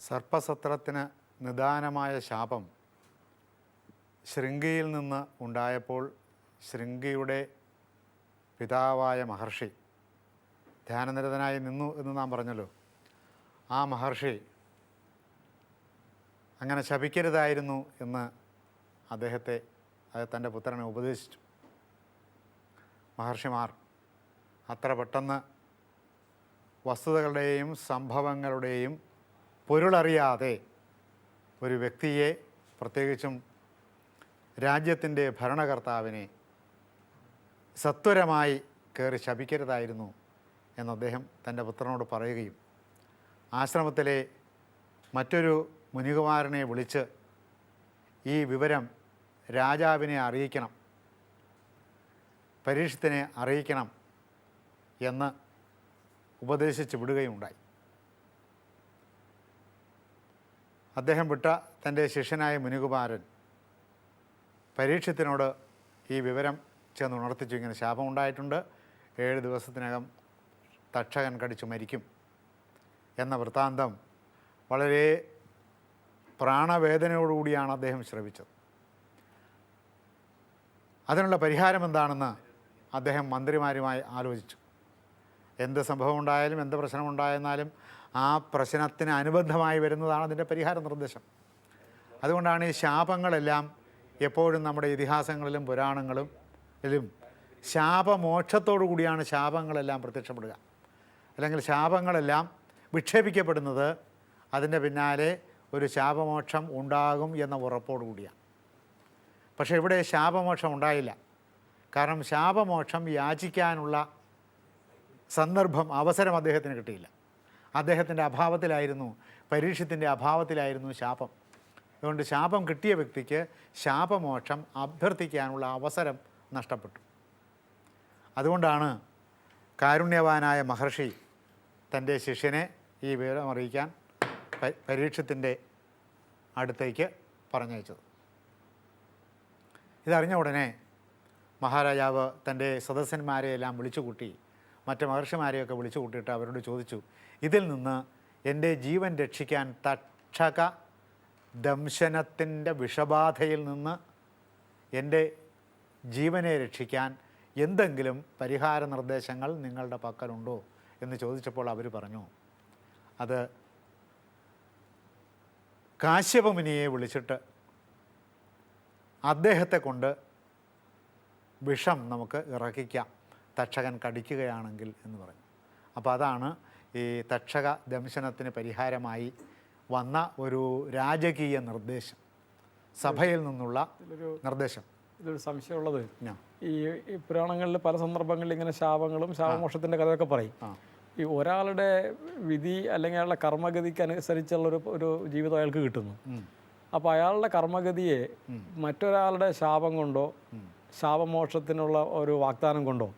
സർപ്പസത്രത്തിന് നിദാനമായ ശാപം ശൃംഗിയിൽ നിന്ന് ഉണ്ടായപ്പോൾ ശൃംഗിയുടെ പിതാവായ മഹർഷി ധ്യാനനിരതനായി നിന്നു എന്ന് നാം പറഞ്ഞല്ലോ. ആ മഹർഷി അങ്ങനെ ശപിക്കരുതായിരുന്നു എന്ന് അദ്ദേഹത്തെ തന്റെ പുത്രനെ ഉപദേശിച്ചു. മഹർഷിമാർ അത്ര പെട്ടെന്ന് വസ്തുതകളുടെയും സംഭവങ്ങളുടെയും പൊരുളറിയാതെ ഒരു വ്യക്തിയെ പ്രത്യേകിച്ചും രാജ്യത്തിന്റെ ഭരണകർത്താവിനെ സത്വരമായി കയറി ശപിക്കരുതായിരുന്നു എന്ന് അദ്ദേഹം തന്റെ പുത്രനോട് പറയുകയും ആശ്രമത്തിലെ മറ്റൊരു മുനികുമാരനെ വിളിച്ച് ഈ വിവരം രാജാവിനെ അറിയിക്കണം പരീക്ഷത്തിനെ അറിയിക്കണം എന്ന് ഉപദേശിച്ച് വിടുകയുണ്ടായി. അദ്ദേഹം വിട്ട തന്റെ ശിഷ്യനായ മുനികുമാരൻ പരീക്ഷത്തിനോട് ഈ വിവരം ചെന്ന് ഉണർത്തിച്ചു. ഇങ്ങനെ ശാപമുണ്ടായിട്ടുണ്ട് ഏഴ് ദിവസത്തിനകം തക്ഷകൻ കടിച്ചു മരിക്കും എന്ന വൃത്താന്തം വളരെ പ്രാണവേദനയോടുകൂടിയാണ് അദ്ദേഹം ശ്രമിച്ചത് അതിനുള്ള പരിഹാരം എന്താണെന്ന് അദ്ദേഹം മന്ത്രിമാരുമായി ആലോചിച്ചു. എന്ത് സംഭവം ഉണ്ടായാലും എന്ത് പ്രശ്നം ഉണ്ടായെന്നാലും ആ പ്രശ്നത്തിന് അനുബന്ധമായി വരുന്നതാണ് അതിന്റെ പരിഹാര നിർദ്ദേശം. അതുകൊണ്ടാണ് ഈ ശാപങ്ങളെല്ലാം എപ്പോഴും നമ്മുടെ ഇതിഹാസങ്ങളിലും പുരാണങ്ങളും ഇതിലും ശാപമോക്ഷത്തോടു കൂടിയാണ് ശാപങ്ങളെല്ലാം പ്രത്യക്ഷപ്പെടുക. അല്ലെങ്കിൽ ശാപങ്ങളെല്ലാം വിക്ഷേപിക്കപ്പെടുന്നത് അതിന്റെ പിന്നാലെ ഒരു ശാപമോക്ഷം ഉണ്ടാകും എന്ന ഉറപ്പോടു കൂടിയാണ്. പക്ഷേ ഇവിടെ ശാപമോക്ഷം ഉണ്ടായില്ല. കാരണം ശാപമോക്ഷം യാചിക്കാനുള്ള സന്ദർഭം അവസരം അദ്ദേഹത്തിന് കിട്ടിയില്ല. അദ്ദേഹത്തിന്റെ അഭാവത്തിലായിരുന്നു പരീക്ഷത്തിന്റെ അഭാവത്തിലായിരുന്നു ശാപം. അതുകൊണ്ട് ശാപം കിട്ടിയ വ്യക്തിക്ക് ശാപമോക്ഷം അഭ്യർത്ഥിക്കാനുള്ള അവസരം നഷ്ടപ്പെട്ടു. അതുകൊണ്ടാണ് കാരുണ്യവാനായ മഹർഷി തന്റെ ശിഷ്യനെ ഈ വിവരം അറിയിക്കാൻ പരീക്ഷത്തിന്റെ അടുത്തേക്ക് പറഞ്ഞയച്ചത്. ഇതറിഞ്ഞ ഉടനെ മഹാരാജാവ് തന്റെ സദസ്യന്മാരെയെല്ലാം വിളിച്ചു കൂട്ടി മറ്റ് മഹർഷിമാരെയൊക്കെ വിളിച്ചു കൂട്ടിയിട്ട് അവരോട് ചോദിച്ചു ഇതിൽ നിന്ന് എന്റെ ജീവൻ രക്ഷിക്കാൻ തക്ഷക ദംശനത്തിന്റെ വിഷബാധയിൽ നിന്ന് എന്റെ ജീവനെ രക്ഷിക്കാൻ എന്തെങ്കിലും പരിഹാര നിർദ്ദേശങ്ങൾ നിങ്ങളുടെ പക്കലുണ്ടോ? എന്ന് ചോദിച്ചപ്പോൾ അവർ പറഞ്ഞു അത് കാശ്യപമുനിയെ വിളിച്ചിട്ട് അദ്ദേഹത്തെ കൊണ്ട് വിഷം നമുക്ക് ഇറക്കിക്കാം. തക്ഷകൻ കടിക്കുകയാണെങ്കിൽ എന്ന് പറഞ്ഞു. അപ്പോൾ അതാണ് ഈ തക്ഷക ദംശനത്തിന് പരിഹാരമായി വന്ന ഒരു രാജകീയ നിർദ്ദേശം സഭയിൽ നിന്നുള്ള നിർദ്ദേശം. ഇതൊരു സംശയമുള്ളത്. ഈ പുരാണങ്ങളിൽ പല സന്ദർഭങ്ങളിൽ ഇങ്ങനെ ശാപങ്ങളും ശാപമോക്ഷത്തിന്റെ കഥയൊക്കെ പറയും. ഈ ഒരാളുടെ വിധി അല്ലെങ്കിൽ അയാളുടെ കർമ്മഗതിക്ക് അനുസരിച്ചുള്ള ഒരു ഒരു ജീവിതം അയാൾക്ക് കിട്ടുന്നു. അപ്പോൾ അയാളുടെ കർമ്മഗതിയെ മറ്റൊരാളുടെ ശാപം കൊണ്ടോ ശാപമോക്ഷത്തിനുള്ള ഒരു വാഗ്ദാനം കൊണ്ടോ?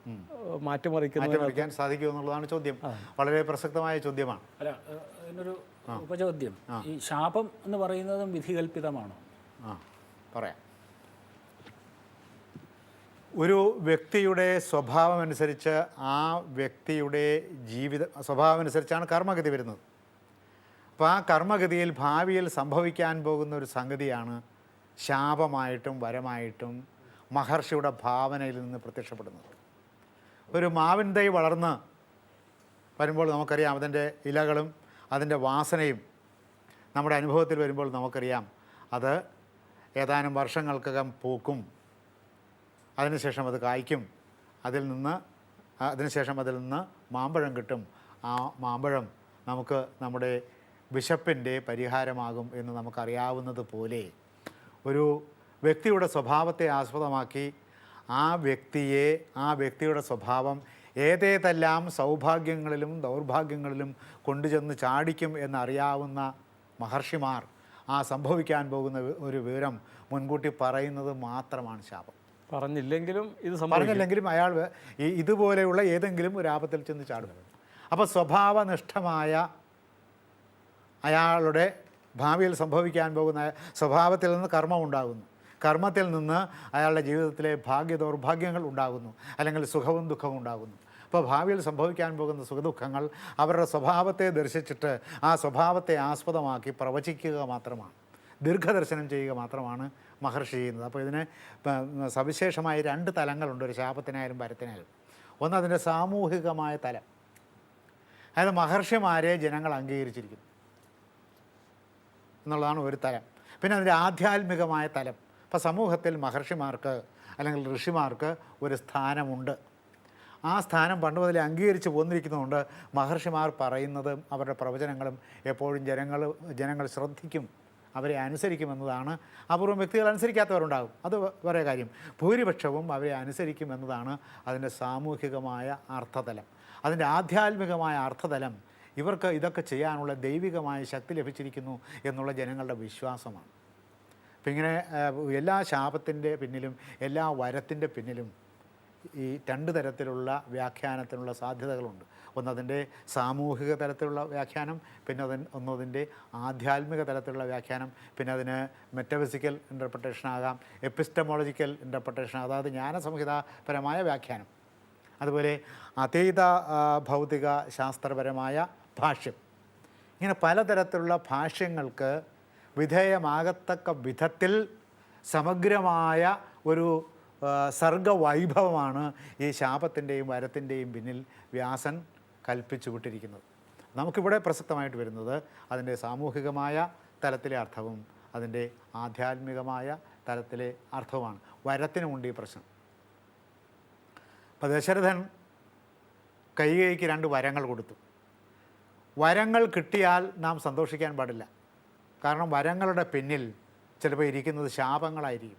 മാറ്റിമറിക്കാൻ സാധിക്കുമോ എന്നുള്ളതാണ് ചോദ്യം വളരെ പ്രസക്തമായ ചോദ്യമാണ്. അല്ല എന്നൊരു അതിനൊരു ഉപചോദ്യം. ഈ ശാപം എന്ന് പറയുന്നതും വിധികൽപ്പിതമാണോ? ആ പറയാം. ഒരു വ്യക്തിയുടെ സ്വഭാവമനുസരിച്ച് ആ വ്യക്തിയുടെ ജീവിത സ്വഭാവമനുസരിച്ചാണ് കർമ്മഗതി വരുന്നത്. അപ്പോൾ ആ കർമ്മഗതിയിൽ ഭാവിയിൽ സംഭവിക്കാൻ പോകുന്ന ഒരു സംഗതിയാണ് ശാപമായിട്ടും വരമായിട്ടും മഹർഷിയുടെ ഭാവനയിൽ നിന്ന് പ്രത്യക്ഷപ്പെടുന്നത്. ഒരു മാവിൻ തൈ വളർന്ന് വരുമ്പോൾ നമുക്കറിയാം അതിന്റെ ഇലകളും അതിന്റെ വാസനയും നമ്മുടെ അനുഭവത്തിൽ വരുമ്പോൾ നമുക്കറിയാം അത് ഏതാനും വർഷങ്ങൾക്കകം പൂക്കും. അതിനുശേഷം അത് കായ്ക്കും. അതിൽ നിന്ന് അതിനുശേഷം അതിൽ നിന്ന് മാമ്പഴം കിട്ടും. ആ മാമ്പഴം നമുക്ക് നമ്മുടെ വിശപ്പിന്റെ പരിഹാരമാകും എന്ന് നമുക്കറിയാവുന്നത് പോലെ ഒരു വ്യക്തിയുടെ സ്വഭാവത്തെ ആസ്പദമാക്കി ആ വ്യക്തിയെ ആ വ്യക്തിയുടെ സ്വഭാവം ഏതേതെല്ലാം സൗഭാഗ്യങ്ങളിലും ദൗർഭാഗ്യങ്ങളിലും കൊണ്ടുചെന്ന് ചാടിക്കും എന്നറിയാവുന്ന മഹർഷിമാർ ആ സംഭവിക്കാൻ പോകുന്ന ഒരു വിവരം മുൻകൂട്ടി പറയുന്നത് മാത്രമാണ് ശാപം. പറഞ്ഞില്ലെങ്കിലും ഇത് പറഞ്ഞില്ലെങ്കിലും അയാൾ ഈ ഇതുപോലെയുള്ള ഏതെങ്കിലും ഒരു ആപത്തിൽ ചെന്ന് ചാടും. അപ്പോൾ സ്വഭാവനിഷ്ഠമായ അയാളുടെ ഭാവിയിൽ സംഭവിക്കാൻ പോകുന്ന സ്വഭാവത്തിൽ നിന്ന് കർമ്മം ഉണ്ടാകുന്നു. കർമ്മത്തിൽ നിന്ന് അയാളുടെ ജീവിതത്തിലെ ഭാഗ്യ ദൗർഭാഗ്യങ്ങൾ ഉണ്ടാകുന്നു. അല്ലെങ്കിൽ സുഖവും ദുഃഖവും ഉണ്ടാകുന്നു. അപ്പോൾ ഭാവിയിൽ സംഭവിക്കാൻ പോകുന്ന സുഖദുഃഖങ്ങൾ അവരുടെ സ്വഭാവത്തെ ദർശിച്ചിട്ട് ആ സ്വഭാവത്തെ ആസ്പദമാക്കി പ്രവചിക്കുക മാത്രമാണ്. ദീർഘദർശനം ചെയ്യുക മാത്രമാണ് മഹർഷി ചെയ്യുന്നത്. അപ്പോൾ ഇതിന് സവിശേഷമായ രണ്ട് തലങ്ങളുണ്ട്. ഒരു ശാപത്തിനായാലും ഭരത്തിനായാലും ഒന്ന് അതിന്റെ സാമൂഹികമായ തലം. അതായത് മഹർഷിമാരെ ജനങ്ങൾ അംഗീകരിച്ചിരിക്കുന്നു. എന്നുള്ളതാണ് ഒരു തലം. പിന്നെ അതിന്റെ ആധ്യാത്മികമായ തലം. ഇപ്പോൾ സമൂഹത്തിൽ മഹർഷിമാർക്ക് അല്ലെങ്കിൽ ഋഷിമാർക്ക് ഒരു സ്ഥാനമുണ്ട്. ആ സ്ഥാനം പണ്ട് മുതലേ അംഗീകരിച്ച് പോന്നിരിക്കുന്നതുകൊണ്ട് മഹർഷിമാർ പറയുന്നതും അവരുടെ പ്രവചനങ്ങളും എപ്പോഴും ജനങ്ങൾ ജനങ്ങൾ ശ്രദ്ധിക്കും അവരെ അനുസരിക്കുമെന്നതാണ്. അപൂർവം വ്യക്തികൾ അനുസരിക്കാത്തവരുണ്ടാകും. അത് വേറെ കാര്യം. ഭൂരിപക്ഷവും അവരെ അനുസരിക്കുമെന്നതാണ് അതിന്റെ സാമൂഹികമായ അർത്ഥതലം. അതിന്റെ ആധ്യാത്മികമായ അർത്ഥതലം ഇവർക്ക് ഇതൊക്കെ ചെയ്യാനുള്ള ദൈവികമായ ശക്തി ലഭിച്ചിരിക്കുന്നു എന്നുള്ള ജനങ്ങളുടെ വിശ്വാസമാണ്. അപ്പം ഇങ്ങനെ എല്ലാ ശാപത്തിന്റെ പിന്നിലും എല്ലാ വരത്തിന്റെ പിന്നിലും ഈ രണ്ട് തരത്തിലുള്ള വ്യാഖ്യാനത്തിനുള്ള സാധ്യതകളുണ്ട്. ഒന്നതിന്റെ സാമൂഹിക തലത്തിലുള്ള വ്യാഖ്യാനം പിന്നെ അതിന് ഒന്നതിന്റെ ആധ്യാത്മിക തലത്തിലുള്ള വ്യാഖ്യാനം പിന്നെ അതിന് മെറ്റഫിസിക്കൽ ഇന്റർപ്രിട്ടേഷൻ ആകാം എപ്പിസ്റ്റമോളജിക്കൽ ഇന്റർപ്രിട്ടേഷൻ അതായത് ജ്ഞാനസംഹിതാപരമായ വ്യാഖ്യാനം. അതുപോലെ അതീത ഭൗതിക ശാസ്ത്രപരമായ ഭാഷ്യം. ഇങ്ങനെ പലതരത്തിലുള്ള ഭാഷ്യങ്ങൾക്ക് വിധേയമാകത്തക്ക വിധത്തിൽ സമഗ്രമായ ഒരു സർഗവൈഭവമാണ് ഈ ശാപത്തിന്റെയും വരത്തിന്റെയും പിന്നിൽ വ്യാസൻ കൽപ്പിച്ചു വിട്ടിരിക്കുന്നത് നമുക്കിവിടെ പ്രസക്തമായിട്ട് വരുന്നത് അതിന്റെ സാമൂഹികമായ തലത്തിലെ അർത്ഥവും അതിന്റെ ആധ്യാത്മികമായ തലത്തിലെ അർത്ഥവുമാണ്. വരത്തിനുമുണ്ട് ഈ പ്രശ്നം. അപ്പോൾ ദശരഥൻ കൈകൈക്ക് രണ്ട് വരങ്ങൾ കൊടുത്തു. വരങ്ങൾ കിട്ടിയാൽ നാം സന്തോഷിക്കാൻ പാടില്ല. കാരണം വരങ്ങളുടെ പിന്നിൽ ചിലപ്പോൾ ഇരിക്കുന്നത് ശാപങ്ങളായിരിക്കും.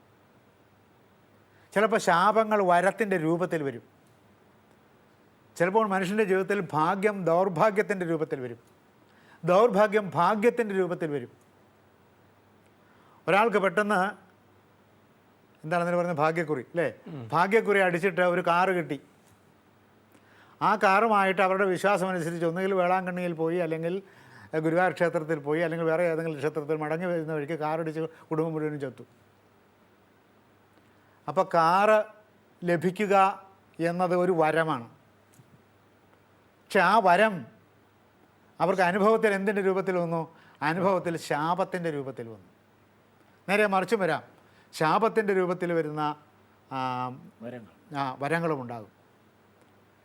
ചിലപ്പോൾ ശാപങ്ങൾ വരത്തിന്റെ രൂപത്തിൽ വരും. ചിലപ്പോൾ മനുഷ്യന്റെ ജീവിതത്തിൽ ഭാഗ്യം ദൗർഭാഗ്യത്തിന്റെ രൂപത്തിൽ വരും. ദൗർഭാഗ്യം ഭാഗ്യത്തിന്റെ രൂപത്തിൽ വരും. ഒരാൾക്ക് പെട്ടെന്ന് എന്താണ് അതിന് പറയുന്നത്? ഭാഗ്യക്കുറി അല്ലേ? ഭാഗ്യക്കുറി അടിച്ചിട്ട് ഒരു കാറ് കിട്ടി. ആ കാറുമായിട്ട് അവരുടെ വിശ്വാസം അനുസരിച്ച് ഒന്നുകിൽ വേളാങ്കണ്ണിയിൽ പോയി അല്ലെങ്കിൽ ഗുരുവായൂർ ക്ഷേത്രത്തിൽ പോയി അല്ലെങ്കിൽ വേറെ ഏതെങ്കിലും ക്ഷേത്രത്തിൽ മടങ്ങി വരുന്ന വഴിക്ക് കാറടിച്ച് കുടുംബം മുഴുവനും ചത്തു. അപ്പോൾ കാറ് ലഭിക്കുക എന്നത് ഒരു വരമാണ്. പക്ഷെ ആ വരം അവർക്ക് അനുഭവത്തിൽ എന്തിന്റെ രൂപത്തിൽ വന്നു? അനുഭവത്തിൽ ശാപത്തിന്റെ രൂപത്തിൽ വന്നു. നേരെ മറിച്ചും വരാം. ശാപത്തിന്റെ രൂപത്തിൽ വരുന്ന ആ, വരങ്ങൾ. ആ വരങ്ങളും ഉണ്ടാകും.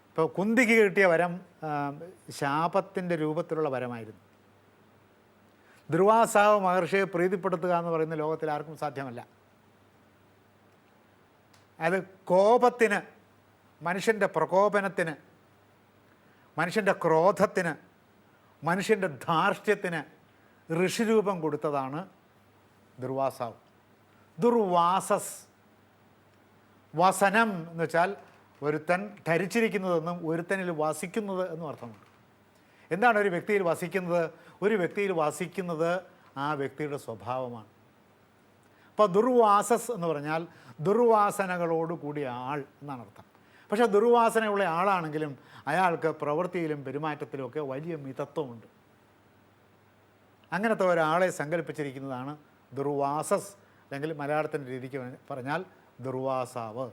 ഇപ്പോൾ കുന്തിക്ക് കിട്ടിയ വരം ശാപത്തിന്റെ രൂപത്തിലുള്ള വരമായിരുന്നു. ദുർവാസാവ് മഹർഷിയെ പ്രീതിപ്പെടുത്തുക എന്ന് പറയുന്ന ലോകത്തിൽ ആർക്കും സാധ്യമല്ല. അത് കോപത്തിന് മനുഷ്യന്റെ പ്രകോപനത്തിന് മനുഷ്യന്റെ ക്രോധത്തിന് മനുഷ്യന്റെ ധാർഷ്ട്യത്തിന് ഋഷിരൂപം കൊടുത്തതാണ് ദുർവാസാവ് ദുർവാസസ് വസനം എന്ന് വെച്ചാൽ ഒരുത്തൻ ധരിച്ചിരിക്കുന്നതെന്നും ഒരുത്തനിൽ വസിക്കുന്നത് എന്നും അർത്ഥമുണ്ട്. എന്താണ് ഒരു വ്യക്തിയിൽ വസിക്കുന്നത്? ഒരു വ്യക്തിയിൽ വസിക്കുന്നത് ആ വ്യക്തിയുടെ സ്വഭാവമാണ്. അപ്പോൾ ദുർവാസസ് എന്ന് പറഞ്ഞാൽ ദുർവാസനകളോട് കൂടിയ ആൾ എന്നാണ് അർത്ഥം. പക്ഷേ ദുർവാസനയുള്ള ആളാണെങ്കിലും അയാൾക്ക് പ്രവൃത്തിയിലും പെരുമാറ്റത്തിലും ഒക്കെ വലിയ മിതത്വമുണ്ട്. അങ്ങനത്തെ ഒരാളെ സങ്കല്പിച്ചിരിക്കുന്നതാണ് ദുർവാസസ് അല്ലെങ്കിൽ മലയാളത്തിന്റെ രീതിക്ക് പറഞ്ഞാൽ ദുർവാസാവ്.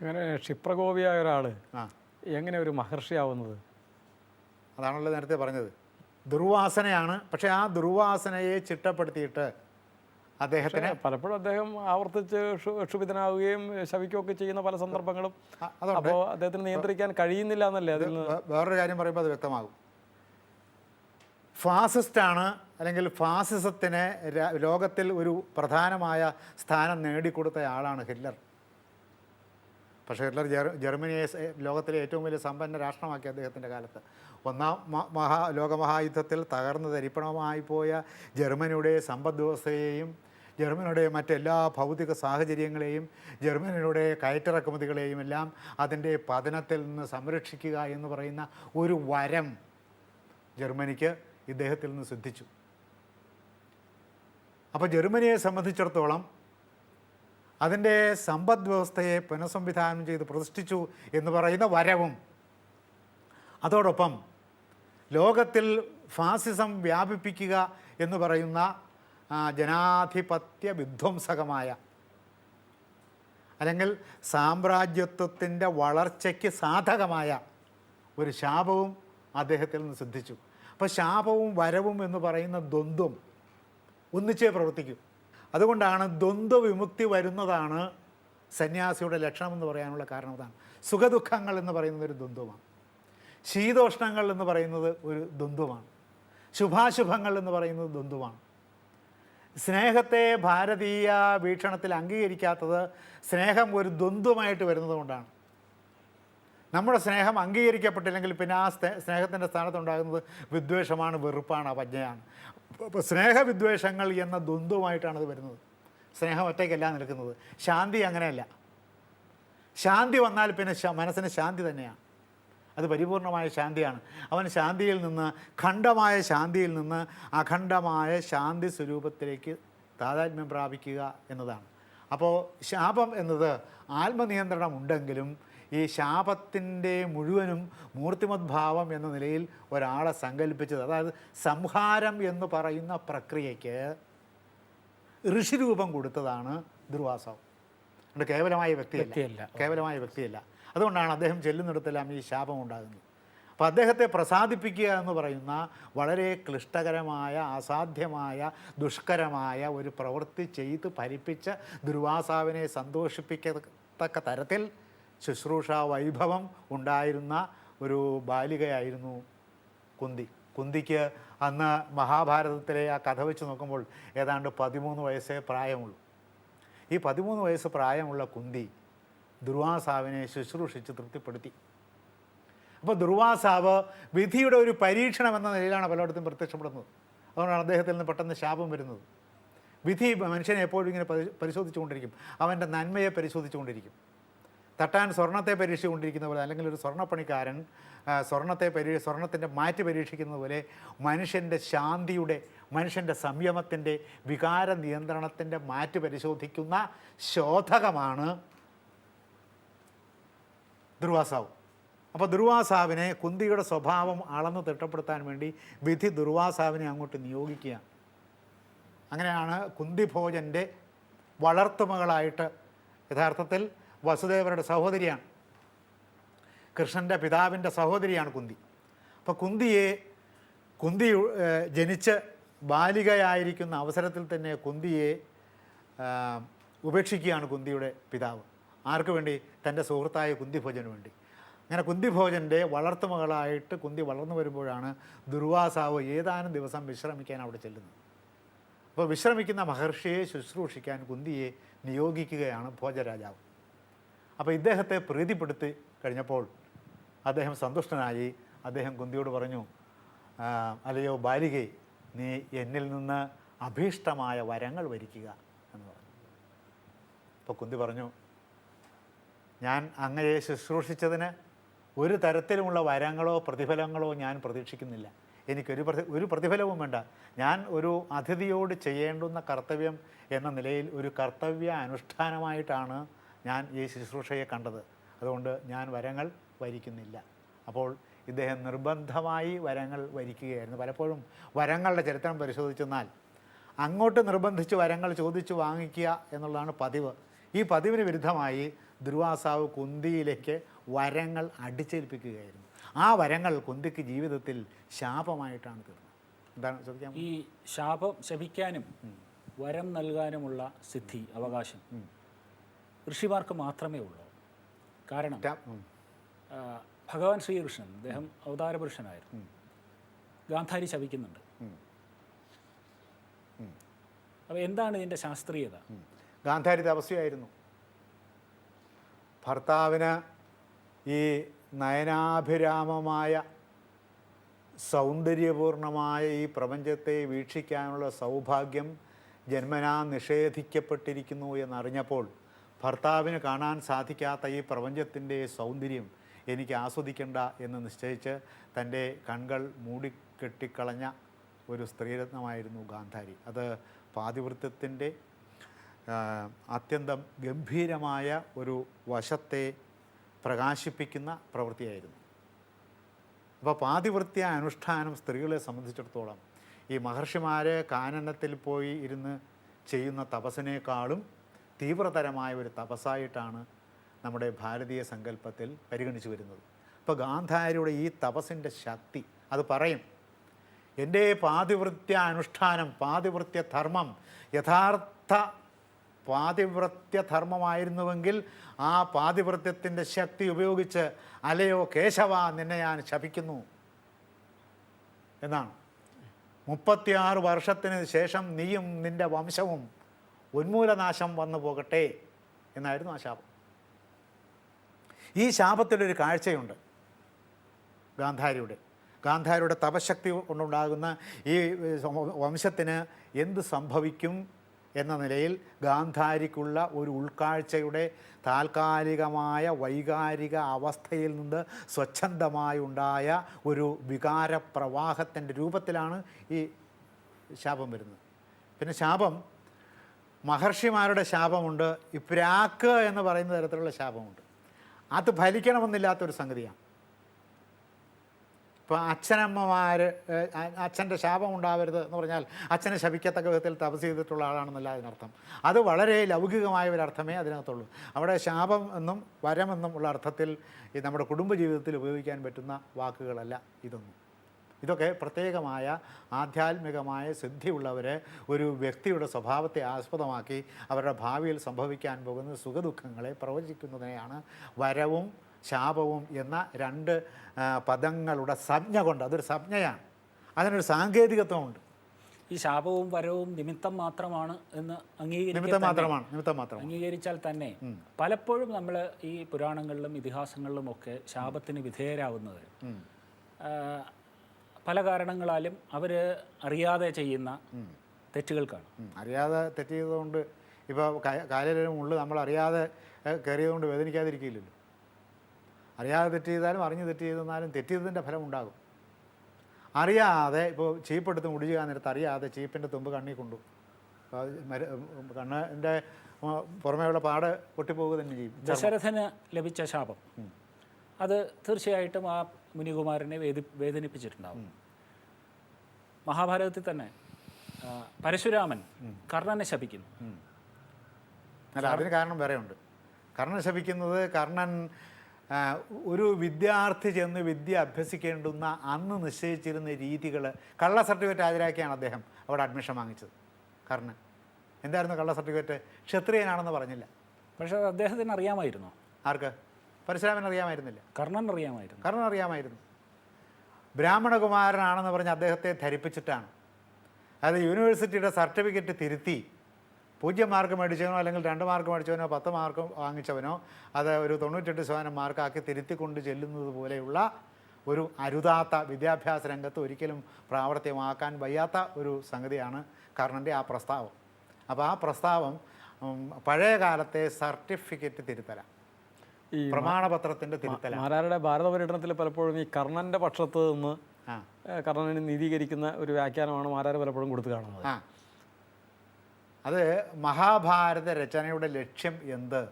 അങ്ങനെ ക്ഷിപ്രകോപിയായ ഒരാൾ ആ. എങ്ങനെ ഒരു മഹർഷിയാവുന്നത്? അതാണല്ലോ നേരത്തെ പറഞ്ഞത്. ദുർവാസനയാണ്. പക്ഷേ ആ ദുർവാസനയെ ചിട്ടപ്പെടുത്തിയിട്ട് അദ്ദേഹത്തിന് പലപ്പോഴും അദ്ദേഹം ആവർത്തിച്ച് ക്ഷു- ക്ഷുഭിതനാവുകയും ശവിക്കുകയൊക്കെ ചെയ്യുന്ന പല സന്ദർഭങ്ങളും അപ്പോൾ അദ്ദേഹത്തിന് നിയന്ത്രിക്കാൻ കഴിയുന്നില്ല എന്നല്ലേ അതിൽ നിന്ന്? വേറൊരു കാര്യം പറയുമ്പോൾ അത് വ്യക്തമാകും. ഫാസിസ്റ്റാണ് അല്ലെങ്കിൽ ഫാസിസത്തിന് ലോകത്തിൽ ഒരു പ്രധാനമായ സ്ഥാനം നേടിക്കൊടുത്ത ആളാണ് ഹിറ്റ്ലർ. പക്ഷേ ഹിറ്റ്ലർ ജർ- ജർമ്മനിയെ ലോകത്തിലെ ഏറ്റവും വലിയ സമ്പന്ന രാഷ്ട്രമാക്കി അദ്ദേഹത്തിന്റെ കാലത്ത്. ഒന്നാം മഹാ ലോകമഹായുദ്ധത്തിൽ തകർന്ന് തരിപ്പണമായി പോയ ജർമ്മനിയുടെ സമ്പദ് വ്യവസ്ഥയെയും ജർമ്മനിയുടെ മറ്റെല്ലാ ഭൗതിക സാഹചര്യങ്ങളെയും ജർമ്മനിയുടെ കയറ്റിറക്കുമതികളെയും എല്ലാം അതിന്റെ പതനത്തിൽ നിന്ന് സംരക്ഷിക്കുക എന്ന് പറയുന്ന ഒരു വരം ജർമ്മനിക്ക് ഇദ്ദേഹത്തിൽ നിന്ന് സിദ്ധിച്ചു. അപ്പോൾ ജർമ്മനിയെ സംബന്ധിച്ചിടത്തോളം അതിന്റെ സമ്പദ് വ്യവസ്ഥയെ പുനഃസംവിധാനം ചെയ്ത് പ്രതിഷ്ഠിച്ചു എന്ന് പറയുന്ന വരവും. അതോടൊപ്പം ലോകത്തിൽ ഫാസിസം വ്യാപിപ്പിക്കുക എന്ന് പറയുന്ന ജനാധിപത്യ വിധ്വംസകമായ അല്ലെങ്കിൽ സാമ്രാജ്യത്വത്തിന്റെ വളർച്ചയ്ക്ക് സാധകമായ ഒരു ശാപവും അദ്ദേഹത്തിൽ നിന്ന് സിദ്ധിച്ചു. അപ്പോൾ ശാപവും വരവും എന്ന് പറയുന്ന ദ്വന്ദ്വം ഒന്നിച്ചേ പ്രവർത്തിക്കും. അതുകൊണ്ടാണ് ദ്വന്ദ്വ വിമുക്തി വരുന്നതാണ് സന്യാസിയുടെ ലക്ഷണം എന്ന് പറയാനുള്ള കാരണം അതാണ്. സുഖദുഃഖങ്ങൾ എന്ന് പറയുന്നത് ഒരു ദ്വന്ദ്വമാണ്. ശീതോഷ്ണങ്ങൾ എന്ന് പറയുന്നത് ഒരു ദ്വന്ദ്വമാണ്. ശുഭാശുഭങ്ങൾ എന്ന് പറയുന്നത് ദ്വന്ദ്വമാണ്. സ്നേഹത്തെ ഭാരതീയ വീക്ഷണത്തിൽ അംഗീകരിക്കാത്തത് സ്നേഹം ഒരു ദ്വന്ദ്വമായിട്ട് വരുന്നത് കൊണ്ടാണ്. നമ്മുടെ സ്നേഹം അംഗീകരിക്കപ്പെട്ടില്ലെങ്കിൽ പിന്നെ ആ സ്നേ സ്നേഹത്തിന്റെ സ്ഥാനത്തുണ്ടാകുന്നത് വിദ്വേഷമാണ് വെറുപ്പാണ് അപജ്ഞയാണ്. സ്നേഹവിദ്വേഷങ്ങൾ എന്ന ദ്വന്ദ്വമായിട്ടാണ് അത് വരുന്നത്. സ്നേഹം ഒറ്റയ്ക്കല്ല നിൽക്കുന്നത്. ശാന്തി അങ്ങനെയല്ല. ശാന്തി വന്നാൽ പിന്നെ മനസ്സിന് ശാന്തി തന്നെയാണ്. അത് പരിപൂർണമായ ശാന്തിയാണ്. അവൻ ശാന്തിയിൽ നിന്ന് ഖണ്ഡമായ ശാന്തിയിൽ നിന്ന് അഖണ്ഡമായ ശാന്തി സ്വരൂപത്തിലേക്ക് താതാത്മ്യം പ്രാപിക്കുക എന്നതാണ്. അപ്പോൾ ശാപം എന്നത് ആത്മനിയന്ത്രണം ഉണ്ടെങ്കിലും ഈ ശാപത്തിന്റെ മുഴുവനും മൂർത്തിമദ്ഭാവം എന്ന നിലയിൽ ഒരാളെ സങ്കല്പിച്ചത്. അതായത് സംഹാരം എന്ന് പറയുന്ന പ്രക്രിയയ്ക്ക് ഋഷിരൂപം കൊടുത്തതാണ് ദുർവാസാവ്. അതുകൊണ്ട് കേവലമായ വ്യക്തിയല്ല. കേവലമായ വ്യക്തിയല്ല. അതുകൊണ്ടാണ് അദ്ദേഹം ചെല്ലുന്നിടത്തെല്ലാം ഈ ശാപം ഉണ്ടാകുന്നത്. അപ്പോൾ അദ്ദേഹത്തെ പ്രസാദിപ്പിക്കുക എന്ന് പറയുന്ന വളരെ ക്ലിഷ്ടകരമായ അസാധ്യമായ ദുഷ്കരമായ ഒരു പ്രവൃത്തി ചെയ്ത് ഫലിപ്പിച്ച ദുർവാസാവിനെ സന്തോഷിപ്പിക്കത്തക്ക തരത്തിൽ ശുശ്രൂഷ വൈഭവം ഉണ്ടായിരുന്ന ഒരു ബാലികയായിരുന്നു കുന്തി. കുന്തിക്ക് അന്ന് മഹാഭാരതത്തിലെ ആ കഥ വെച്ച് നോക്കുമ്പോൾ ഏതാണ്ട് പതിമൂന്ന് വയസ്സേ പ്രായമുള്ളൂ. ഈ പതിമൂന്ന് വയസ്സ് പ്രായമുള്ള കുന്തി ദുർവാസാവിനെ ശുശ്രൂഷിച്ച് തൃപ്തിപ്പെടുത്തി. അപ്പോൾ ദുർവാസാവ് വിധിയുടെ ഒരു പരീക്ഷണം എന്ന നിലയിലാണ് പലയിടത്തും പ്രത്യക്ഷപ്പെടുന്നത്. അതുകൊണ്ടാണ് അദ്ദേഹത്തിൽ നിന്ന് പെട്ടെന്ന് ശാപം വരുന്നത്. വിധി മനുഷ്യനെ എപ്പോഴും ഇങ്ങനെ പരി- പരിശോധിച്ചുകൊണ്ടിരിക്കും. അവന്റെ നന്മയെ പരിശോധിച്ചുകൊണ്ടിരിക്കും. തട്ടാൻ സ്വർണത്തെ പരീക്ഷിച്ചുകൊണ്ടിരിക്കുന്ന പോലെ അല്ലെങ്കിൽ ഒരു സ്വർണപ്പണിക്കാരൻ സ്വർണത്തെ പരീ സ്വർണത്തിന്റെ മാറ്റ് പരീക്ഷിക്കുന്നത് പോലെ മനുഷ്യന്റെ ശാന്തിയുടെ മനുഷ്യന്റെ സംയമത്തിന്റെ വികാര നിയന്ത്രണത്തിന്റെ മാറ്റ് പരിശോധിക്കുന്ന ശോധകമാണ് ദുർവാസാവ്. അപ്പോൾ ദുർവാസാവിനെ കുന്തിയുടെ സ്വഭാവം അളന്ന് തിട്ടപ്പെടുത്താൻ വേണ്ടി വിധി ദുർവാസാവിനെ അങ്ങോട്ട് നിയോഗിക്കുക അങ്ങനെയാണ് കുന്തിഭോജന്റെ വളർത്തുമകളായിട്ട് യഥാർത്ഥത്തിൽ വസുദേവരുടെ സഹോദരിയാണ്. കൃഷ്ണന്റെ പിതാവിന്റെ സഹോദരിയാണ് കുന്തി. അപ്പോൾ കുന്തിയെ കുന്തി ജനിച്ച് ബാലികയായിരിക്കുന്ന അവസരത്തിൽ തന്നെ കുന്തിയെ ഉപേക്ഷിക്കുകയാണ് കുന്തിയുടെ പിതാവ്. ആർക്ക് വേണ്ടി? തന്റെ സുഹൃത്തായ കുന്തിഭോജന് വേണ്ടി. അങ്ങനെ കുന്തിഭോജന്റെ വളർത്തുമകളായിട്ട് കുന്തി വളർന്നു വരുമ്പോഴാണ് ദുർവാസാവ് ഏതാനും ദിവസം വിശ്രമിക്കാൻ അവിടെ ചെല്ലുന്നത്. അപ്പോൾ വിശ്രമിക്കുന്ന മഹർഷിയെ ശുശ്രൂഷിക്കാൻ കുന്തിയെ നിയോഗിക്കുകയാണ് ഭോജരാജാവ്. അപ്പോൾ ഇദ്ദേഹത്തെ പ്രീതിപ്പെടുത്തി കഴിഞ്ഞപ്പോൾ അദ്ദേഹം സന്തുഷ്ടനായി. അദ്ദേഹം കുന്തിയോട് പറഞ്ഞു "ആ, അല്ലയോ ബാലികേ നീ എന്നിൽ നിന്ന് അഭീഷ്ടമായ വരങ്ങൾ വരിക്കുക എന്ന് പറഞ്ഞു. അപ്പോൾ കുന്തി പറഞ്ഞു ഞാൻ അങ്ങയെ ശുശ്രൂഷിച്ചതിന് ഒരു തരത്തിലുമുള്ള വരങ്ങളോ പ്രതിഫലങ്ങളോ ഞാൻ പ്രതീക്ഷിക്കുന്നില്ല. എനിക്കൊരു പ്രതി ഒരു പ്രതിഫലവും വേണ്ട. ഞാൻ ഒരു അതിഥിയോട് ചെയ്യേണ്ടുന്ന കർത്തവ്യം എന്ന നിലയിൽ ഒരു കർത്തവ്യ അനുഷ്ഠാനമായിട്ടാണ് ഞാൻ ഈ ശുശ്രൂഷയെ കണ്ടത്. അതുകൊണ്ട് ഞാൻ വരങ്ങൾ വരിക്കുന്നില്ല. അപ്പോൾ ഇദ്ദേഹം നിർബന്ധമായി വരങ്ങൾ വരിക്കുകയായിരുന്നു. പലപ്പോഴും വരങ്ങളുടെ ചരിത്രം പരിശോധിച്ചെന്നാൽ അങ്ങോട്ട് നിർബന്ധിച്ച് വരങ്ങൾ ചോദിച്ചു വാങ്ങിക്കുക എന്നുള്ളതാണ് പതിവ്. ഈ പതിവിന് വിരുദ്ധമായി ദുർവാസാവ് കുന്തിയിലേക്ക് വരങ്ങൾ അടിച്ചേൽപ്പിക്കുകയായിരുന്നു. ആ വരങ്ങൾ കുന്തിക്ക് ജീവിതത്തിൽ ശാപമായിട്ടാണ് തീർന്നത്. എന്താണ് ചോദിക്കാൻ ഈ ശാപം ശപിക്കാനും വരം നൽകാനുമുള്ള സിദ്ധി അവകാശം. ഋഷിമാർക്ക് മാത്രമേ ഉള്ളൂ. കാരണം ഭഗവാൻ ശ്രീകൃഷ്ണൻ അദ്ദേഹം അവതാര പുരുഷനായിരുന്നു. ഗാന്ധാരി ശവിക്കുന്നുണ്ട് അപ്പോൾ എന്താണ് ഇതിന്റെ ശാസ്ത്രീയത. ഗാന്ധാരി തപസ്യായിരുന്നു ഭർത്താവിന് ഈ നയനാഭിരാമമായ സൗന്ദര്യപൂർണമായ ഈ പ്രപഞ്ചത്തെ വീക്ഷിക്കാനുള്ള സൗഭാഗ്യം ജന്മനാ നിഷേധിക്കപ്പെട്ടിരിക്കുന്നു എന്നറിഞ്ഞപ്പോൾ ഭർത്താവിന് കാണാൻ സാധിക്കാത്ത ഈ പ്രപഞ്ചത്തിന്റെ സൗന്ദര്യം എനിക്ക് ആസ്വദിക്കേണ്ട എന്ന് നിശ്ചയിച്ച് തന്റെ കൺകൾ മൂടിക്കെട്ടിക്കളഞ്ഞ ഒരു സ്ത്രീരത്നമായിരുന്നു ഗാന്ധാരി. അത് പാതിവൃത്യത്തിന്റെ അത്യന്തം ഗംഭീരമായ ഒരു വശത്തെ പ്രകാശിപ്പിക്കുന്ന പ്രവൃത്തിയായിരുന്നു. അപ്പോൾ പാതിവൃത്യ അനുഷ്ഠാനം സ്ത്രീകളെ സംബന്ധിച്ചിടത്തോളം ഈ മഹർഷിമാരെ കാനനത്തിൽ പോയി ഇരുന്ന് ചെയ്യുന്ന തപസ്സിനേക്കാളും തീവ്രതരമായ ഒരു തപസ്സായിട്ടാണ് നമ്മുടെ ഭാരതീയ സങ്കല്പത്തിൽ പരിഗണിച്ചു വരുന്നത്. അപ്പോൾ ഗാന്ധാരിയുടെ ഈ തപസ്സിന്റെ ശക്തി അത് പറയും എന്റെ പാതിവൃത്യ അനുഷ്ഠാനം പാതിവൃത്യ ധർമ്മം യഥാർത്ഥ പാതിവൃത്യ ധർമ്മമായിരുന്നുവെങ്കിൽ ആ പാതിവൃത്യത്തിന്റെ ശക്തി ഉപയോഗിച്ച് അലയോ കേശവ നിന്നെ ഞാൻ ശപിക്കുന്നു. എന്നാണ്. മുപ്പത്തിയാറ് വർഷത്തിന് ശേഷം നീയും നിന്റെ വംശവും ഉന്മൂലനാശം വന്നു പോകട്ടെ എന്നായിരുന്നു ആ ശാപം. ഈ ശാപത്തിലൊരു കാഴ്ചയുണ്ട് ഗാന്ധാരിയുടെ. ഗാന്ധാരിയുടെ തപശക്തി കൊണ്ടുണ്ടാകുന്ന ഈ വംശത്തിന് എന്ത് സംഭവിക്കും എന്ന നിലയിൽ ഗാന്ധാരിക്കുള്ള ഒരു ഉൾക്കാഴ്ചയുടെ താൽക്കാലികമായ വൈകാരിക അവസ്ഥയിൽ നിന്ന് സ്വച്ഛന്തമായി ഉണ്ടായ ഒരു വികാരപ്രവാഹത്തിന്റെ രൂപത്തിലാണ് ഈ ശാപം വരുന്നത്. പിന്നെ ശാപം മഹർഷിമാരുടെ ശാപമുണ്ട് ഈ പ്രാക്ക് എന്ന് പറയുന്ന തരത്തിലുള്ള ശാപമുണ്ട്. അത് ഫലിക്കണമെന്നില്ലാത്തൊരു സംഗതിയാണ്. ഇപ്പോൾ അച്ഛനമ്മമാർ അച്ഛന്റെ ശാപം ഉണ്ടാവരുത് എന്ന് പറഞ്ഞാൽ അച്ഛനെ ശപിക്കത്തക്ക വിധത്തിൽ തപസ് ചെയ്തിട്ടുള്ള ആളാണെന്നല്ല അതിനർത്ഥം. അത് വളരെ ലൗകികമായ ഒരു അർത്ഥമേ അതിനകത്തുള്ളൂ. അവിടെ ശാപം എന്നും വരമെന്നും ഉള്ള അർത്ഥത്തിൽ ഈ നമ്മുടെ കുടുംബജീവിതത്തിൽ ഉപയോഗിക്കാൻ പറ്റുന്ന വാക്കുകളല്ല ഇതൊന്നും. ഇതൊക്കെ പ്രത്യേകമായ ആധ്യാത്മികമായ സിദ്ധിയുള്ളവരെ ഒരു വ്യക്തിയുടെ സ്വഭാവത്തെ ആസ്പദമാക്കി അവരുടെ ഭാവിയിൽ സംഭവിക്കാൻ പോകുന്ന സുഖദുഃഖങ്ങളെ പ്രവചിക്കുന്നതിനെയാണ് വരവും ശാപവും എന്ന രണ്ട് പദങ്ങളുടെ സംജ്ഞ കൊണ്ട്. അതൊരു സംജ്ഞയാണ്. അതിനൊരു സാങ്കേതികത്വമുണ്ട്. ഈ ശാപവും വരവും നിമിത്തം മാത്രമാണ് എന്ന് അംഗീകരിക്കാൻ നിമിത്തം മാത്രമാണ്. നിമിത്തം മാത്രം അംഗീകരിച്ചാൽ തന്നെ പലപ്പോഴും നമ്മൾ ഈ പുരാണങ്ങളിലും ഇതിഹാസങ്ങളിലും ഒക്കെ ശാപത്തിന് വിധേയരാകുന്നത് പല കാരണങ്ങളാലും അവർ അറിയാതെ ചെയ്യുന്ന തെറ്റുകൾക്കാണ്. അറിയാതെ തെറ്റ് ചെയ്തതുകൊണ്ട് ഇപ്പോൾ കാലിലും ഉള്ളു നമ്മൾ അറിയാതെ കയറിയതുകൊണ്ട് വേദനിക്കാതിരിക്കില്ലല്ലോ. അറിയാതെ തെറ്റ് ചെയ്താലും അറിഞ്ഞ് തെറ്റ് ചെയ്തെന്നാലും തെറ്റിയതിന്റെ ഫലം ഉണ്ടാകും അറിയാതെ ഇപ്പോൾ ചീപ്പെടുത്ത് മുടിച്ച് നേരത്ത് അറിയാതെ ചീപ്പിന്റെ തുമ്പ് കണ്ണി കൊണ്ടു. കണ്ണിന്റെ പുറമേയുള്ള പാട് പൊട്ടിപ്പോകുക തന്നെ ചെയ്യും ദശരഥന് ലഭിച്ച ശാപം. അത് തീർച്ചയായിട്ടും ആ മുനികുമാരനെ വേദി വേദനിപ്പിച്ചിട്ടുണ്ടാവും. മഹാഭാരതത്തിൽ തന്നെ പരശുരാമൻ കർണനെ ശപിക്കുന്നു. അല്ല അതിന് കാരണം വേറെയുണ്ട്. കർണൻ ശപിക്കുന്നത് കർണൻ ഒരു വിദ്യാർത്ഥി ചെന്ന് വിദ്യ അഭ്യസിക്കേണ്ടുന്ന അന്ന് നിശ്ചയിച്ചിരുന്ന രീതികൾ കള്ള സർട്ടിഫിക്കറ്റ് ഹാജരാക്കിയാണ് അദ്ദേഹം അവിടെ അഡ്മിഷൻ വാങ്ങിച്ചത് കർണൻ. എന്തായിരുന്നു കള്ള സർട്ടിഫിക്കറ്റ്? ക്ഷത്രിയനാണെന്ന് പറഞ്ഞില്ല. പക്ഷേ അദ്ദേഹത്തിന് അറിയാമായിരുന്നു? ആർക്ക്? പരശുരാമൻ അറിയാമായിരുന്നില്ല കർണൻ അറിയാമായിരുന്നു കർണൻ അറിയാമായിരുന്നു ബ്രാഹ്മണകുമാരനാണെന്ന് പറഞ്ഞ് അദ്ദേഹത്തെ ധരിപ്പിച്ചിട്ടാണ്. അത് യൂണിവേഴ്സിറ്റിയുടെ സർട്ടിഫിക്കറ്റ് തിരുത്തി പൂജ്യം മാർക്ക് മേടിച്ചവനോ അല്ലെങ്കിൽ രണ്ട് മാർക്ക് മേടിച്ചവനോ പത്ത് മാർക്ക് വാങ്ങിച്ചവനോ അത് ഒരു തൊണ്ണൂറ്റെട്ട് ശതമാനം മാർക്കാക്കി തിരുത്തിക്കൊണ്ട് ചെല്ലുന്നത് പോലെയുള്ള ഒരു അരുതാത്ത വിദ്യാഭ്യാസ രംഗത്ത് ഒരിക്കലും പ്രാവർത്തികമാക്കാൻ വയ്യാത്ത ഒരു സംഗതിയാണ് കർണന്റെ ആ പ്രസ്താവം. അപ്പോൾ ആ പ്രസ്താവം പഴയ കാലത്തെ സർട്ടിഫിക്കറ്റ് തിരുത്തല ഈ പ്രമാണപത്രത്തിന്റെ തിരുത്തല. മാരാരുടെ ഭാരത പര്യടനത്തിൽ പലപ്പോഴും ഈ കർണന്റെ പക്ഷത്ത് നിന്ന് കർണനെ നീതീകരിക്കുന്ന ഒരു വ്യാഖ്യാനമാണ് മാരാർ പലപ്പോഴും കൊടുത്തു കാണുന്നത്. അത് മഹാഭാരത രചനയുടെ ലക്ഷ്യം എന്ത്?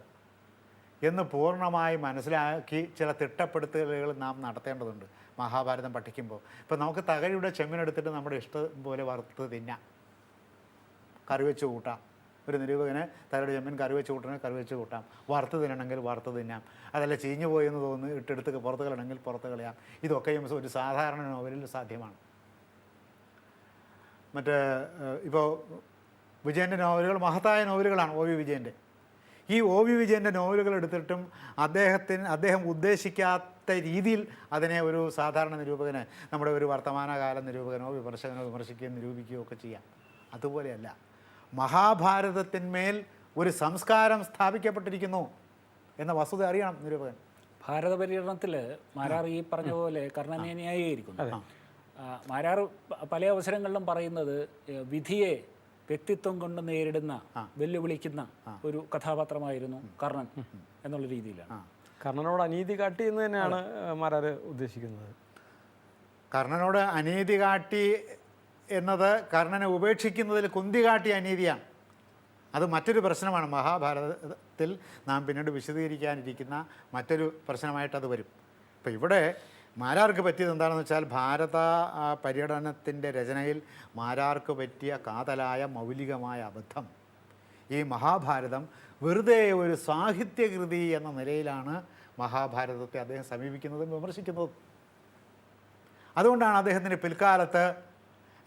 എന്ന് പൂർണമായി മനസ്സിലാക്കി ചില തിട്ടപ്പെടുത്തലുകൾ നാം നടത്തേണ്ടതുണ്ട് മഹാഭാരതം പഠിക്കുമ്പോൾ. ഇപ്പം നമുക്ക് തകഴിയുടെ ചെമ്മിനെടുത്തിട്ട് നമ്മുടെ ഇഷ്ടം പോലെ വറുത്ത് തിന്നാം. കറി വെച്ച് കൂട്ടാം. ഒരു നിരൂപകനെ തലയുടെ ചെമ്മൻ കറി വെച്ച് കൂട്ടണേ കറി വെച്ച് കൂട്ടാം. വറുത്ത് തിന്നണമെങ്കിൽ വറുത്ത് തിന്നാം. അതല്ല ചീഞ്ഞു പോയെന്ന് തോന്നുന്നു ഇട്ടെടുത്ത് പുറത്ത് കളയണമെങ്കിൽ പുറത്ത് കളയാം. ഇതൊക്കെയും ഒരു സാധാരണ നോവലിൽ സാധ്യമാണ്. മറ്റേ ഇപ്പോൾ വിജയന്റെ നോവലുകൾ മഹത്തായ നോവലുകളാണ് ഒ വി വിജയന്റെ ഈ ഒ വി വിജയന്റെ നോവലുകൾ എടുത്തിട്ടും അദ്ദേഹത്തിന് അദ്ദേഹം ഉദ്ദേശിക്കാത്ത രീതിയിൽ അതിനെ ഒരു സാധാരണ നിരൂപകന് നമ്മുടെ ഒരു വർത്തമാനകാല നിരൂപകനോ വിമർശകനോ വിമർശിക്കുകയോ നിരൂപിക്കുകയോ ഒക്കെ ചെയ്യാം. അതുപോലെയല്ല. മഹാഭാരതത്തിന്മേൽ ഒരു സംസ്കാരം സ്ഥാപിക്കപ്പെട്ടിരിക്കുന്നു എന്ന വസ്തുത അറിയണം നിരൂപകൻ. ഭാരത പര്യടനത്തിൽ മാരാർ ഈ പറഞ്ഞ പോലെ കർണനേനിയായിരിക്കുന്നു മാരാർ പല അവസരങ്ങളിലും പറയുന്നത് വിധിയെ വ്യക്തിത്വം കൊണ്ട് നേരിടുന്ന വെല്ലുവിളിക്കുന്ന ഒരു കഥാപാത്രമായിരുന്നു കർണൻ എന്നുള്ള രീതിയിലാണ്. കർണനോട് അനീതി കാട്ടി എന്ന് തന്നെയാണ് മാരാർ ഉദ്ദേശിക്കുന്നത്. കർണനോട് അനീതി കാട്ടി എന്നത് കർണനെ ഉപേക്ഷിക്കുന്നതിൽ കുന്തി കാട്ടിയ അനീതിയാണ്. അത് മറ്റൊരു പ്രശ്നമാണ്. മഹാഭാരതത്തിൽ നാം പിന്നീട് വിശദീകരിക്കാനിരിക്കുന്ന മറ്റൊരു പ്രശ്നമായിട്ടത് വരും. അപ്പോൾ ഇവിടെ മാരാർക്ക് പറ്റിയത് എന്താണെന്ന് വെച്ചാൽ ഭാരത പര്യടനത്തിന്റെ രചനയിൽ മാരാർക്ക് പറ്റിയ കാതലായ മൗലികമായ അബദ്ധം. ഈ മഹാഭാരതം വെറുതെ ഒരു സാഹിത്യകൃതി എന്ന നിലയിലാണ് മഹാഭാരതത്തെ അദ്ദേഹം സമീപിക്കുന്നതും വിമർശിക്കുന്നതും. അതുകൊണ്ടാണ് അദ്ദേഹത്തിന് പിൽക്കാലത്ത്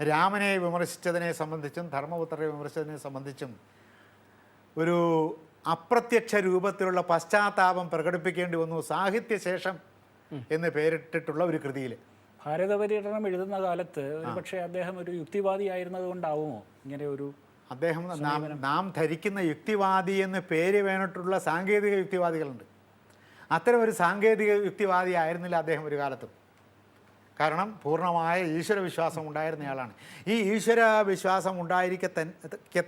രാമനെ വിമർശിച്ചതിനെ സംബന്ധിച്ചും ധർമ്മപുത്രരെ വിമർശിച്ചതിനെ സംബന്ധിച്ചും ഒരു അപ്രത്യക്ഷ രൂപത്തിലുള്ള പശ്ചാത്താപം പ്രകടിപ്പിക്കേണ്ടി വന്നു. സാഹിത്യശേഷം എന്ന് പേരിട്ടിട്ടുള്ള ഒരു കൃതിയിൽ ഭാരത പര്യടനം എഴുതുന്ന കാലത്ത് പക്ഷേ അദ്ദേഹം ഒരു യുക്തിവാദി ആയിരുന്നത് കൊണ്ടാവുമോ ഇങ്ങനെ ഒരു അദ്ദേഹം നാം നാം ധരിക്കുന്ന യുക്തിവാദി എന്ന് പേര് വേണിട്ടുള്ള സാങ്കേതിക യുക്തിവാദികളുണ്ട്. അത്തരം ഒരു സാങ്കേതിക യുക്തിവാദി ആയിരുന്നില്ല അദ്ദേഹം ഒരു കാലത്തും. കാരണം പൂർണമായ ഈശ്വരവിശ്വാസം ഉണ്ടായിരുന്നയാളാണ് ഈ ഈശ്വര വിശ്വാസം ഉണ്ടായിരിക്കെ തന്നെ.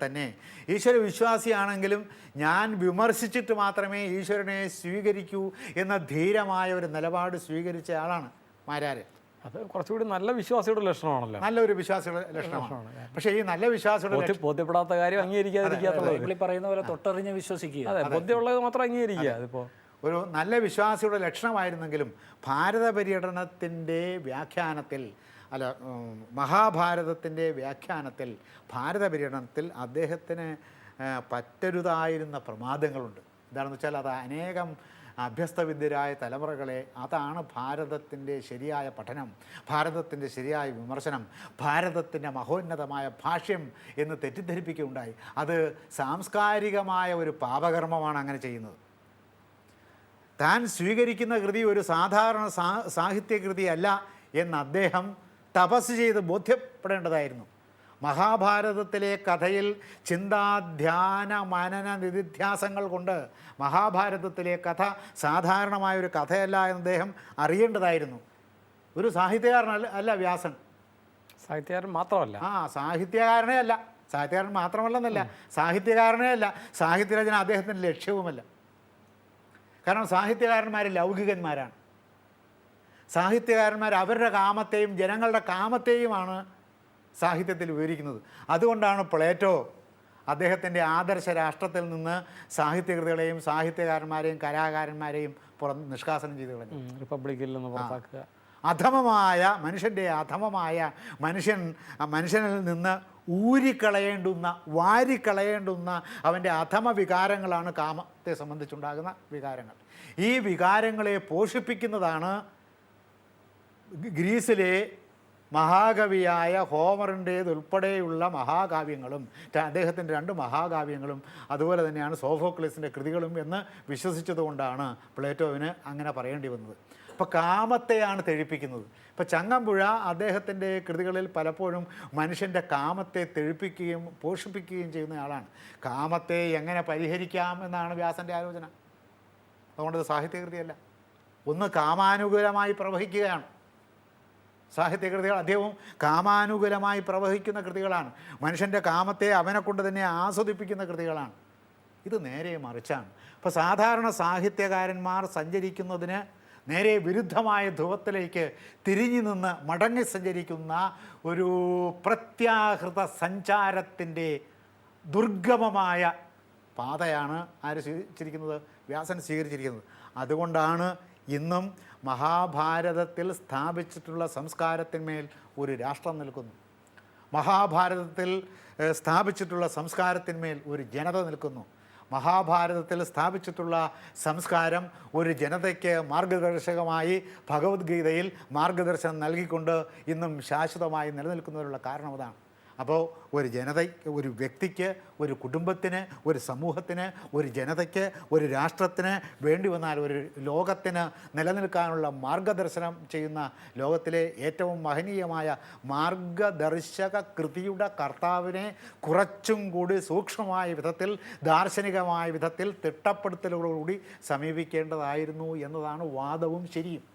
ഈശ്വരവിശ്വാസിയാണെങ്കിലും ഈശ്വര വിശ്വാസിയാണെങ്കിലും ഞാൻ വിമർശിച്ചിട്ട് മാത്രമേ ഈശ്വരനെ സ്വീകരിക്കൂ എന്ന ധീരമായ ഒരു നിലപാട് സ്വീകരിച്ച ആളാണ് മാരാര്. അത് കുറച്ചുകൂടി നല്ല വിശ്വാസിയുടെ ലക്ഷണമാണല്ലോ. നല്ലൊരു വിശ്വാസിയുടെ ലക്ഷണമാണ്. പക്ഷേ ഈ നല്ല വിശ്വാസിയുടെ ബോധ്യ- ബോധ്യപ്പെടാത്ത കാര്യം അംഗീകരിക്കാതിരിക്കാത്തുള്ളത് ബൈബിളിൽ പറയുന്ന പോലെ തൊട്ടറിഞ്ഞ് വിശ്വസിക്കുക. അതെ ബോധ്യമുള്ളത് മാത്രം അംഗീകരിക്കുക. അതിപ്പോ ഒരു നല്ല വിശ്വാസിയുടെ ലക്ഷണമായിരുന്നെങ്കിലും ഭാരത പര്യടനത്തിന്റെ വ്യാഖ്യാനത്തിൽ അല്ല മഹാഭാരതത്തിന്റെ വ്യാഖ്യാനത്തിൽ ഭാരത പര്യടനത്തിൽ അദ്ദേഹത്തിന് പറ്റരുതായിരുന്ന പ്രമാദങ്ങളുണ്ട്. എന്താണെന്ന് വെച്ചാൽ അത് അനേകം അഭ്യസ്തവിദ്യരായ തലമുറകളെ അതാണ് ഭാരതത്തിന്റെ ശരിയായ പഠനം ഭാരതത്തിന്റെ ശരിയായ വിമർശനം ഭാരതത്തിന്റെ മഹോന്നതമായ ഭാഷ്യം എന്ന് തെറ്റിദ്ധരിപ്പിക്കുകയുണ്ടായി. അത് സാംസ്കാരികമായ ഒരു പാപകർമ്മമാണ് അങ്ങനെ ചെയ്യുന്നത്. താൻ സ്വീകരിക്കുന്ന കൃതി ഒരു സാധാരണ സാ സാഹിത്യകൃതിയല്ല എന്ന് അദ്ദേഹം തപസ് ചെയ്ത് ബോധ്യപ്പെടേണ്ടതായിരുന്നു. മഹാഭാരതത്തിലെ കഥയിൽ ചിന്താധ്യാന മനന നിധിധ്യാസങ്ങൾ കൊണ്ട് മഹാഭാരതത്തിലെ കഥ സാധാരണമായ ഒരു കഥയല്ല എന്ന് അദ്ദേഹം അറിയേണ്ടതായിരുന്നു. ഒരു സാഹിത്യകാരനല്ല അല്ല വ്യാസൻ. സാഹിത്യകാരൻ മാത്രമല്ല. ആ സാഹിത്യകാരനേ അല്ല. സാഹിത്യകാരൻ മാത്രമല്ലെന്നല്ല. സാഹിത്യകാരനേ അല്ല. സാഹിത്യരചന അദ്ദേഹത്തിന്റെ ലക്ഷ്യവുമല്ല. കാരണം സാഹിത്യകാരന്മാർ ലൗകികന്മാരാണ്. സാഹിത്യകാരന്മാർ അവരുടെ കാമത്തെയും ജനങ്ങളുടെ കാമത്തെയുമാണ് സാഹിത്യത്തിൽ വിവരിക്കുന്നത്. അതുകൊണ്ടാണ് പ്ലേറ്റോ അദ്ദേഹത്തിന്റെ ആദർശ രാഷ്ട്രത്തിൽ നിന്ന് സാഹിത്യകൃതികളെയും സാഹിത്യകാരന്മാരെയും കലാകാരന്മാരെയും പുറം നിഷ്കാസനം ചെയ്തു കളഞ്ഞു റിപ്പബ്ലിക്കിൽ നിന്ന് പുറത്താക്കുക. അധമമായ മനുഷ്യന്റെ അധമമായ മനുഷ്യൻ മനുഷ്യനിൽ നിന്ന് ഊരിക്കളയേണ്ടുന്ന വാരിക്കളയേണ്ടുന്ന അവന്റെ അധമ വികാരങ്ങളാണ് കാമത്തെ സംബന്ധിച്ചുണ്ടാകുന്ന വികാരങ്ങൾ. ഈ വികാരങ്ങളെ പോഷിപ്പിക്കുന്നതാണ് ഗ്രീസിലെ മഹാകവിയായ ഹോമറിന്റേതുൾപ്പെടെയുള്ള മഹാകാവ്യങ്ങളും അദ്ദേഹത്തിന്റെ രണ്ട് മഹാകാവ്യങ്ങളും അതുപോലെ തന്നെയാണ് സോഫോക്ലിസിന്റെ കൃതികളും എന്ന് വിശ്വസിച്ചതുകൊണ്ടാണ് പ്ലേറ്റോവിന് അങ്ങനെ പറയേണ്ടി വന്നത്. അപ്പോൾ കാമത്തെയാണ് തെഴിപ്പിക്കുന്നത്. ഇപ്പോൾ ചങ്ങമ്പുഴ അദ്ദേഹത്തിന്റെ കൃതികളിൽ പലപ്പോഴും മനുഷ്യന്റെ കാമത്തെ തെഴിപ്പിക്കുകയും പോഷിപ്പിക്കുകയും ചെയ്യുന്ന ആളാണ്. കാമത്തെ എങ്ങനെ പരിഹരിക്കാം എന്നാണ് വ്യാസന്റെ ആലോചന. അതുകൊണ്ട് ഇത് സാഹിത്യകൃതിയല്ല. ഒന്ന് കാമാനുകൂലമായി പ്രവഹിക്കുകയാണ്. സാഹിത്യകൃതികൾ അദ്ദേഹവും കാമാനുകൂലമായി പ്രവഹിക്കുന്ന കൃതികളാണ്. മനുഷ്യന്റെ കാമത്തെ അവനെ കൊണ്ട് തന്നെ ആസ്വദിപ്പിക്കുന്ന കൃതികളാണ്. ഇത് നേരെ മറിച്ചാണ്. അപ്പോൾ സാധാരണ സാഹിത്യകാരന്മാർ സഞ്ചരിക്കുന്നതിന് നേരെ വിരുദ്ധമായ ധ്രുവത്തിലേക്ക് തിരിഞ്ഞു നിന്ന് മടങ്ങി സഞ്ചരിക്കുന്ന ഒരു പ്രത്യാഹൃത സഞ്ചാരത്തിന്റെ ദുർഗമമായ പാതയാണ് ആര് സ്വീകരിച്ചിരിക്കുന്നത്? വ്യാസൻ സ്വീകരിച്ചിരിക്കുന്നത്. അതുകൊണ്ടാണ് ഇന്നും മഹാഭാരതത്തിൽ സ്ഥാപിച്ചിട്ടുള്ള സംസ്കാരത്തിന്മേൽ ഒരു രാഷ്ട്രം നിൽക്കുന്നു. മഹാഭാരതത്തിൽ സ്ഥാപിച്ചിട്ടുള്ള സംസ്കാരത്തിന്മേൽ ഒരു ജനത നിൽക്കുന്നു. മഹാഭാരതത്തിൽ സ്ഥാപിച്ചിട്ടുള്ള സംസ്കാരം ഒരു ജനതയ്ക്ക് മാർഗദർശകമായി ഭഗവത്ഗീതയിൽ മാർഗദർശനം നൽകിക്കൊണ്ട് ഇന്നും ശാശ്വതമായി നിലനിൽക്കുന്നതിനുള്ള കാരണം അതാണ്. അപ്പോൾ ഒരു ജനത ഒരു വ്യക്തിക്ക് ഒരു കുടുംബത്തിന് ഒരു സമൂഹത്തിന് ഒരു ജനതയ്ക്ക് ഒരു രാഷ്ട്രത്തിന് വേണ്ടി വന്നാൽ ഒരു ലോകത്തിന് നിലനിൽക്കാനുള്ള മാർഗദർശനം ചെയ്യുന്ന ലോകത്തിലെ ഏറ്റവും മഹനീയമായ മാർഗദർശക കൃതിയുടെ കർത്താവിനെ കുറച്ചും കൂടി സൂക്ഷ്മമായ വിധത്തിൽ ദാർശനികമായ വിധത്തിൽ തിട്ടപ്പെടുത്തലുകളോടുകൂടി സമീപിക്കേണ്ടതായിരുന്നു എന്നതാണ് വാദവും ശരിയും.